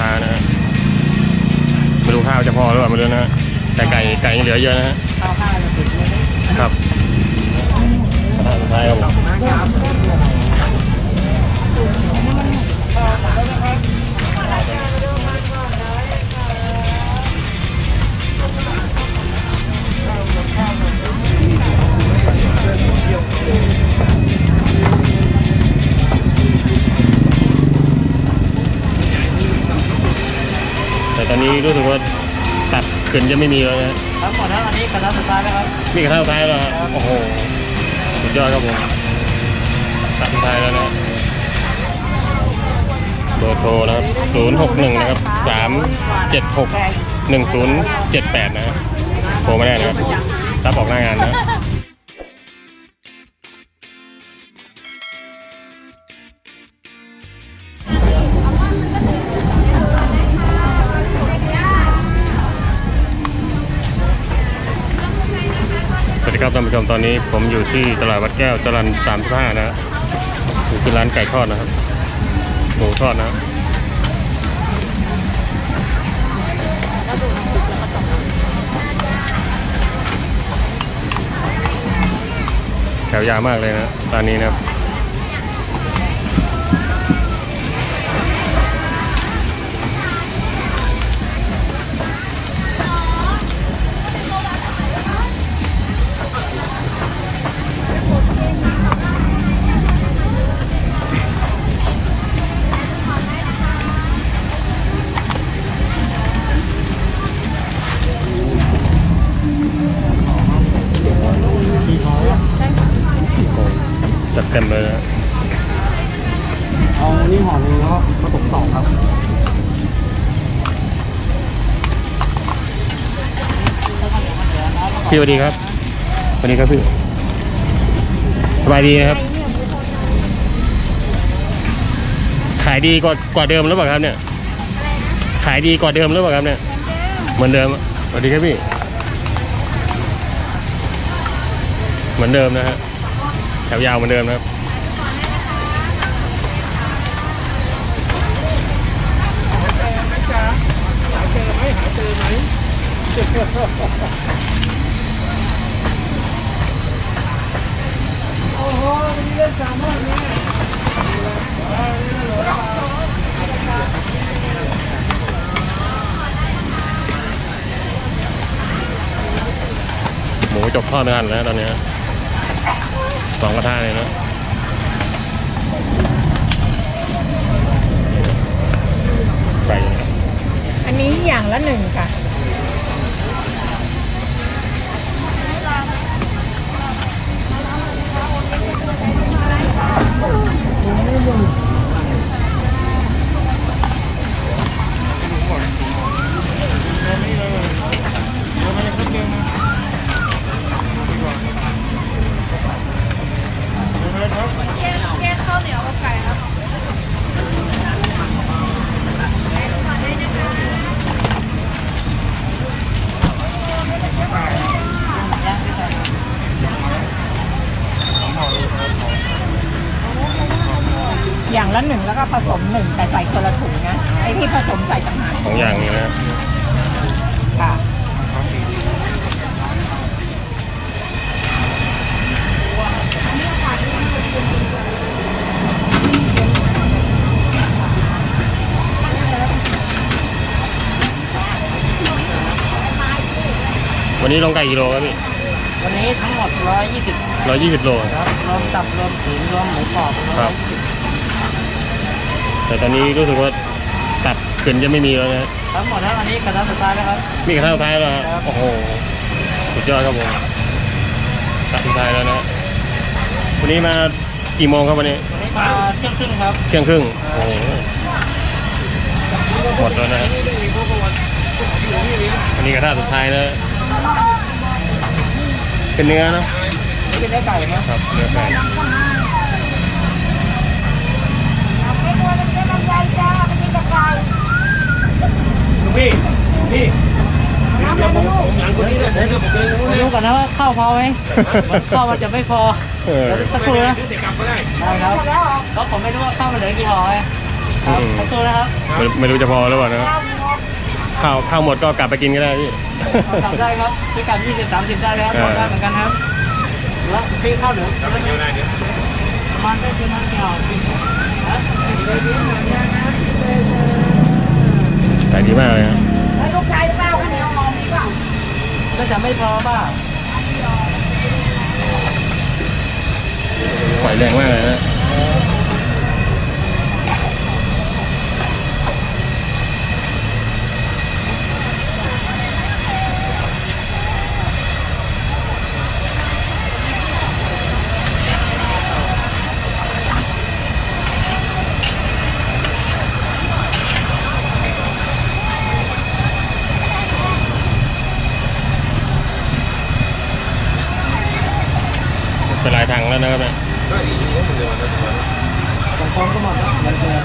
ค้านะฮะไม่รู้ข้าวจะพอหรือเปล่าไม่รู้นะฮะแต่ไก่ไก่ยังเหลือเยอะนะฮะข้าวห้าจะติดเลยนะครับกระทะสุดท้ายครับผมน ต่ตอนนี้รู้สึกว่าตัดขึ้นจะไม่มีแล้วนะฮะทั้งหมดแล้วอันนี้กระทะสุดท้ายแล้วครับ นี่กระทะสุดท้ายแล้วฮะโอ้โห สุดยอดครับผมตัดสุดท้ายแล้วนะฮะเบอร์โทรนะครับ 061 นะครับ 376 1078 นะฮะโทรมาได้นะครับรับออกหน้างานนะ ครับท่านผู้ชมตอนนี้ผมอยู่ที่ตลาดวัดแก้วจรันสามห้านะอยู่ที่ร้านไก่ทอดนะครับหมูทอดนะแถวยาวมากเลยนะตอนนี้นะครับ เต็มเลยนะเอานี่ห่อหนึงแล้วก็ผสมสองครับพี่สวัสดีครับสวัสดีครับพี่สบายดีนะครับ ขายดีกว่ากว่าเดิมหรือเปล่าครับเนี่ยขายดีกว่าเดิมหรือเปล่าครับเนี่ยเหมือนเดิมอะสวัสดีครับพี่ เหมือนเดิมนะฮะแถวยาวเหมือนเดิมนะครับโอ้โหวันนี้เล่นสามารถเนี่ยหมูจกทอดเนื้อหันแล้วตอนนี้ สองกระทะเลยนะไก่นะครับอันนี้อย่างละหนึ่งค่ะอย่ วันนี้ลงไก่กิโลครับพี่ วันนี้ทั้งหมด 120ร้อยยี่สิบโล ครับรวมตับรวมถึงรวมหมูกรอบครับแต่ตอนนี้รู้สึกว่าตัดขึ้นจะไม่มีแล้วนะทั้งหมดแล้วอันนี้กระทะสุดท้ายแล้วครับ มีกระทะสุดท้ายแล้วฮะโอ้โห สุดยอดครับผมตัดสุดท้ายแล้วนะวันนี้มากี่โมงครับวันนี้ วันนี้มาเที่ยงครึ่งครับ เที่ยงครึ่ง โอ้โห หมดแล้วนะอันนี้กระทะสุดท้ายแล้ว เป็นเนื้อเนอะนี่เป็นเนื้อไก่ครับครับเนื้อไก่พี่พี่เดี๋ยวผมผมหลังคนนี้เลยผมจะผมจะรู้รู้กันนะว่าข้าวพอไหมข้าวมันจะไม่พอเออเดี๋ยวสักครู่นะได้ครับเพราะผมไม่รู้ว่าข้าวมันเหลือกี่ห่อไงครับอืมขอบคุณนะครับไม่ไม่รู้จะพอหรือเปล่านะ ข้าวข้าวหมดก็กลับไปกินก็ได้พี่ทำได้ครับพิการยี่สิบสามสิบได้แล้วเออทำได้เหมือนกันครับแล้วพี่ข้าวเหลืองแล้วมันเยอะได้เนี่ยมันได้กินน้ำเกี่ยวกินนะขายดีมากเลยฮะแล้วลูกชายเปล่าข้าวเหนียวหอมดีเปล่าก็จะไม่พอป่ะปล่อยแรงมากเลยนะ เป็นหลายทางแล้วนะครับเนี่ยก็ดีอยู่ก็มันเดินมาแล้วสองก็หมดแล้วเหมือนเดิม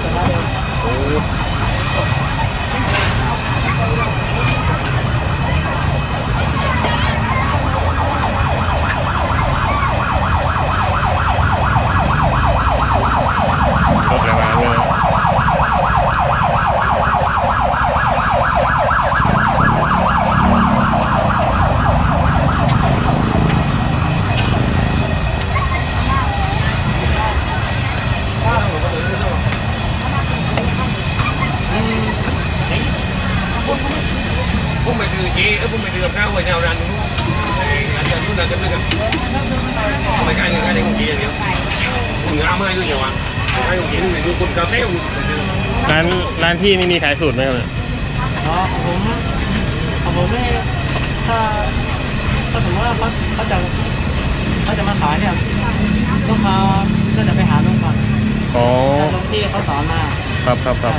แต่ว่าเดิมโอ้รถแรงเลย ผมไปดื้อเจ๊เออผมไปดื้อกับข้าวไว้แนวร้านนู้นไอ้ร้านจะนู้นร้านจะนึกอะไม่ใกล้เลยใกล้เลยของเจ๊อย่างเดียวผมงามมากด้วยเนี่ยวะใกล้ของเจ๊นี่ดูคนกาเฟ่อยู่ ร้านร้าน พี่นี่มีขายสูตรไหมครับเนี่ยอ๋อของผมของผมไม่ถ้าถ้าสมมติว่าเขาเขาจะเขาจะมาขายเนี่ยลูกค้าก็จะไปหาลุงก่อนอ๋อแต่ลุงที่เขาสอนมาครับครับครับ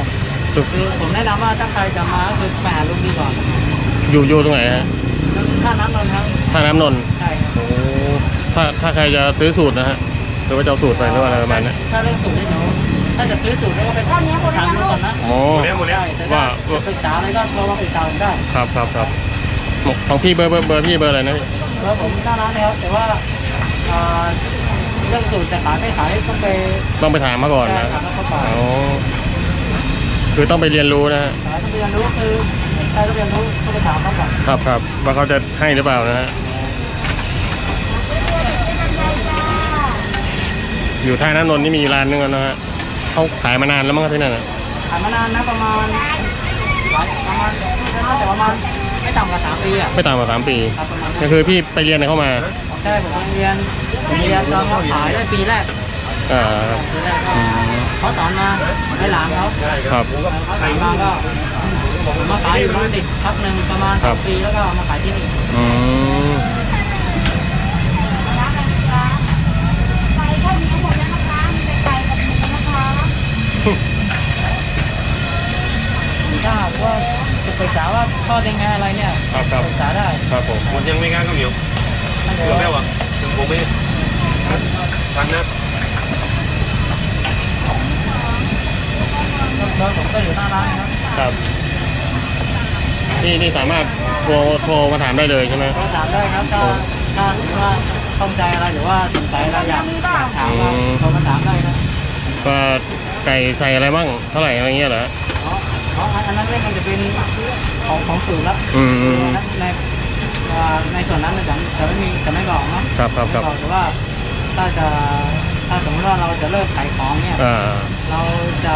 สูตรคือผมแนะนำว่าถ้าใครจะมาก็คือไปหาลุงดีก่อน อยู่อยู่ตรงไหนฮะถ้าน้ำนนท์ครับท่าน้ำนนท์ใช่ครับโอ้ถ้าถ้าใครจะซื้อสูตรนะฮะหรือว่าจะเอาสูตรไปหรือว่าอะไรประมาณนั้นถ้าเรื่องสูตรเนี่ยหนูถ้าจะซื้อสูตรก็ไปถามลุงก่อนนะอ๋อหมด แล้วหมดแล้วได้แต่ถ้าจะปรึกษาอะไรก็โทรมาปรึกษาผมได้ครับครับครับของพี่เบอร์เบอร์เบอร์พี่เบอร์อะไรนะพี่แล้วผมหน้าร้านนะครับ แต่ว่าอ่าเรื่องสูตรจะขายไม่ขายต้องไปต้องไปถามมาก่อนนะถามเขาก่อนอ๋อคือต้องไปเรียนรู้นะฮะถามต้องเรียนรู้คือใครต้องเรียนรู้ต้องไปถามเขาก่อนครับครับว่าเขาจะให้หรือเปล่านะฮะอยู่ท่าน้ำนนท์นี่มีร้านนึงแล้วนะฮะเขาขายมานานแล้วมั้งครับที่นั่นน่ะ ขายมานานนะประมาณหลายประมาณน่าจะประมาณไม่ต่ำกว่าสามปีอะไม่ต่ำกว่าสามปี ครับประมาณก็นั้นคือพี่ไปเรียนเข้ามาใช่ผมเรียนผมเรียนตอนเขาขายได้ปีแรกอ่าปีแรกก็เขาสอนมาให้หลานเขาครับ เขาสอนมาก็ผมมาขายอยู่ร้านติดพักหนึ่งประมาณคสรัอบงปีแล้วก็มาขายที่นี่อืม ถ้าหากว่าจะปรึกษาว่าทอดยังไงอะไรเนี่ยครับครับ ปรึกษาได้ครับผมหมดยังไม่กล้าข้าวเหนียวถ้าเหเกิลืดอว่าแล้วอะถึงผมไม่ทันนะเบอร์ผมก็อยู่หน้าร้านนะครับครับนี่นี่สามารถโทรโทรมาถามได้เลยใช่ไหม ก็ถามได้ครับถ้าถ้าว่าข้องใจอะไรหรือว่าสงสัยอะไรอยากถามว่าโทรมาถามได้นะว่าไก่ใส่อะไรบ้างเท่าไหร่อะไรเงี้ยเหรอ เพราะเพราะอันนั้นเนี่ยมันจะเป็นของของสูตรแล้วอืมอืม ในอ่าในส่วนนั้นมันจะจะไม่มีจะไม่บอกเนาะครับครับครับไม่บอกแต่ว่าถ้าจะถ้าสมมติว่าเราจะเลิกขายของเนี่ย อ่า เราจะ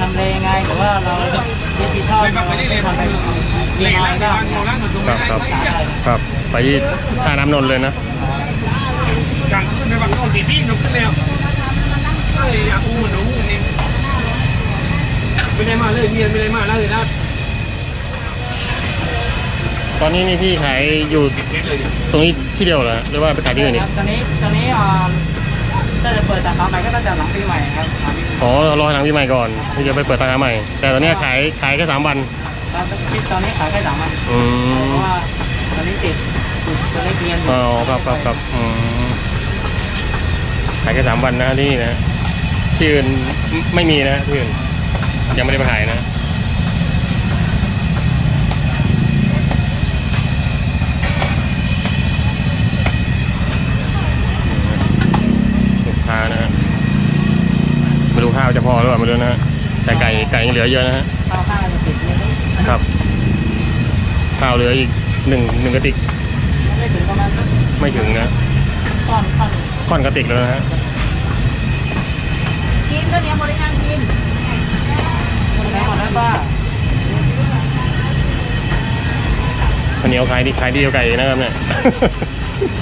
ทำเลยังไงหรือว่าเราดิจิทัลไปแบบไปนี่เลยทำไปเลเรียยนอะไรร้านบ้างร้านร้านมันตรงคไหรับนครับครับไปที่ท่าน้ำนนท์เลยนะ กลางขึ้นไปบางโน่นตีที่นกขึ้นแล้วเฮ้ยอยากอู้มันรู้นี่ ไม่ได้มาเลยเมียไม่ได้มาเลยนะตอนนี้นี่พี่ขายอยู่ติดเพชรเลยเนี่ยตรงนี้ที่เดียวเหรอหรือว่าไปขายที่อื่นอีกตอนนี้ตอนนี้อ่าถ้าจะเปิดสาขาใหม่ก็น่าจะหลังปีใหม่ครับหลังปีใหม่อ๋อรอหลังปีใหม่ก่อนที่จะไปเปิดสาขาใหม่ แต่ตอนเนี้ยขายขายแค่สามวันตอนที่ตอนนี้ขายแค่สามวันอืเพมราะว่าตอนนี้ติดติดตัวเลขเรียนอยู่อ๋อครับครับครับอืมขายแค่สามวันนะที่นี่นะที่อื่นไม่ไม่มีนะที่อื่น ยังไม่ได้ไปขายนะลูกค้านะฮะไม่รู้ข้าวจะพอหรือเปล่าไม่รู้นะฮะแต่ไก่ไก่ยังเหลือเยอะนะฮะข้าวข้าวจะติดเยอะครับข้าวเหลืออีกหนึ่งหนึ่งกระติก ไม่ถึงประมาณสักไม่ถึงนะก้อนก้อนค่อนกระติกแล้วนะฮะ กินก็เนี้ยบริการกิน แม่หมดแล้วป้า ข้าวเหนียวขายดีขายดีกว่าไก่นะครับเนี่ย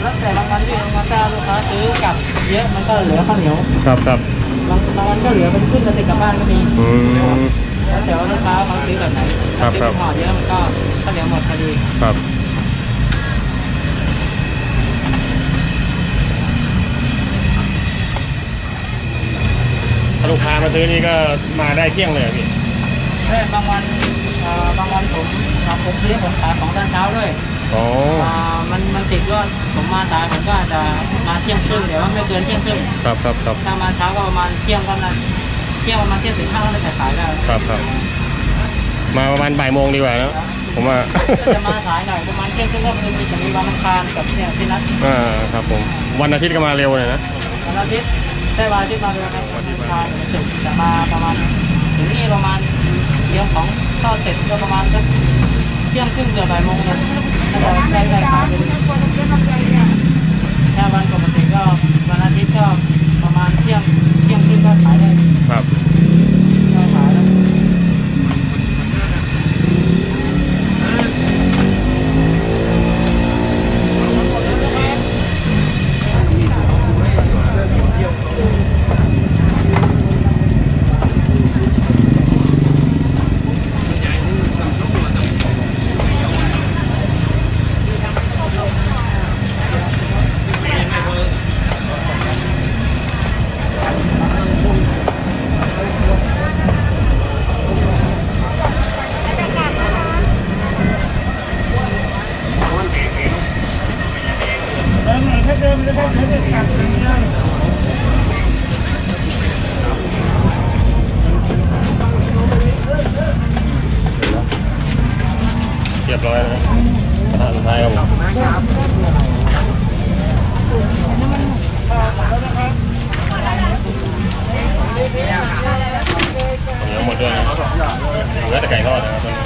แล้วแต่บางวันที่บางวันถ้าลูกค้าซื้อกลับเยอะมันก็เหลือข้าวเหนียวครับครับบางบางวันก็เหลือเป็นขึ้นกระติกกลับบ้านก็มีอืม แล้วแต่ว่าลูกค้าเขาซื้อแบบไหนครับซื้อครับห่อเยอะมันก็ข้าวเหนียวหมดพอดีครับ ถ้าลูกค้ามาซื้อนี่ก็มาได้เที่ยงเลยเหรอพี่ แต่บางวันเอ่อบางวันผมอ่าผมซื้อผมขายของตอนเช้าด้วยอ๋ออ่ามันมันติดว่าผมมาสายผมก็อาจจะมาเที่ยงครึ่งเดี๋ยวว่าไม่เกินเที่ยงครึ่งครับครับครับ ถ้ามาเช้าก็ประมาณเที่ยงก็นะเที่ยงประมาณเที่ยงถึงห้าก็จะขายแล้วครับครับ มาประมาณบ่ายโมงดีกว่านะผมว่าถ้าจะมาสายหน่อยประมาณเที่ยงครึ่งก็คือมีจะมีวันอังคารกับเนี่ยที่นัดอ่าครับผม วันอาทิตย์ก็มาเร็วเลยนะ วันอาทิตย์ได้วันอาทิตย์มาเลยครับวันอังคารถึงจะมาประมาณถึงนี่ประมาณ เลี้ยงของข้าวเสร็จก็ประมาณสักเที่ยงครึ่งเกือบบ่ายโมงเนี่ยถ้าจะได้ได้ขายไปถ้าวันปกติก็วันอาทิตย์ก็ประมาณเที่ยงเที่ยงครึ่งก็ขายได้ครับ มไหนถ้าเดิมแล้วได้เดิมกลับร้อยนะอ่าสุดท้ายครับผมผมยังหมดด้วยนะเหลือแต่ไก่ทอดนะครับ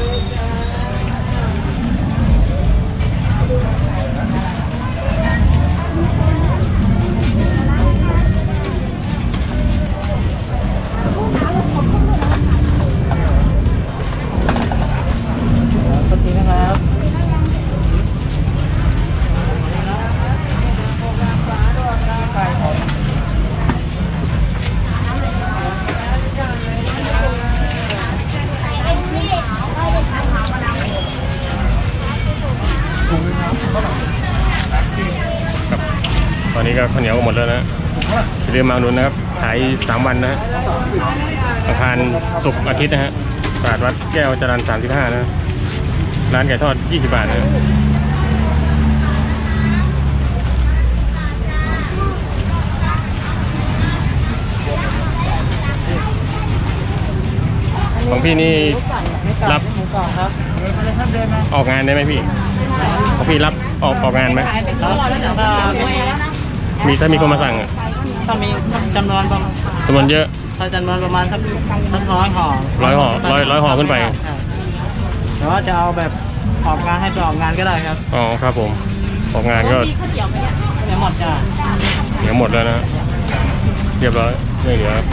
ก็ข้าวเหนียวก็หมดแล้วนะอย่าลืมมาอุดหนุนนะครับ ขายสามวันนะฮะอังคารศุกร์อาทิตย์นะฮะตลาดวัดแก้วจรันสามสิบห้านะ ร้านไก่ทอดยี่สิบบาทนะของพี่นี่รับหมูกรอบครับเดินมาเลยครับเดินมาออกงานได้ไหมพี่ ของพี่รับออกออกงานไหมครับถ้ามี มีถ้ามีคนมาสั่งอะถ้ามีจำนวนประมาณจำนวนเยอะ ถ้าจำนวนประมาณสักสักร้อยห่อร้อยห่อร้อยร้อยห่อขึ้นไป ครับแต่ว่าจะเอาแบบออกงานให้ไปออกงานก็ได้ครับอ๋อครับผม ออกงานก็เดี๋ยวหมดจ้ะเดี๋ยวหมดแล้วนะ เรียบร้อยไม่เหลือครับ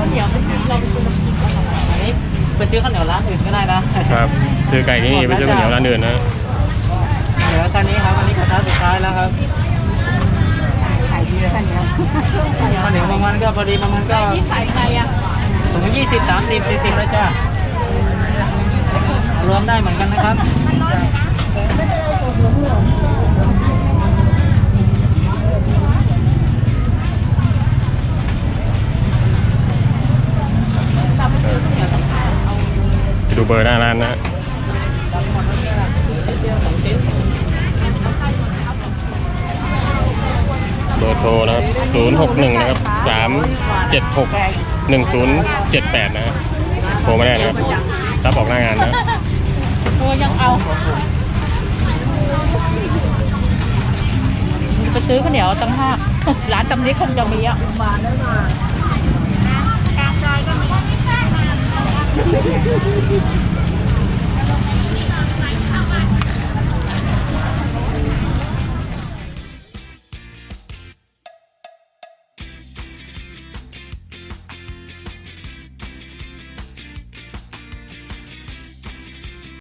อันนี้ไปซื้อข้าวเหนียวร้านอื่นก็ได้นะครับ ซื้อไก่ที่นี่ไปซื้อข้าวเหนียวร้านอื่นนะ เหลือแค่นี้ครับอันนี้กระทะสุดท้ายแล้วครับ ขายดีกันเนาะข้าวเหนียวบางวันก็พอดีบางวันก็ที่ขายใครอะถุงยี่สิบสามสิบสี่สิบแล้วจ้ะรวมได้เหมือนกันนะครับไปดูเบอร์หน้าร้านนะ ทรนะครับ061นะครับ376 1078นะครับโทรไม่ได้นะครับรับออกหน้างานนะโทรยังเอาไปซื้อข้าวเหนียวตั้งห้าร้านตำนี้คงจะมีอะมาแล้วมาการจอยก็ไม่ใช่ม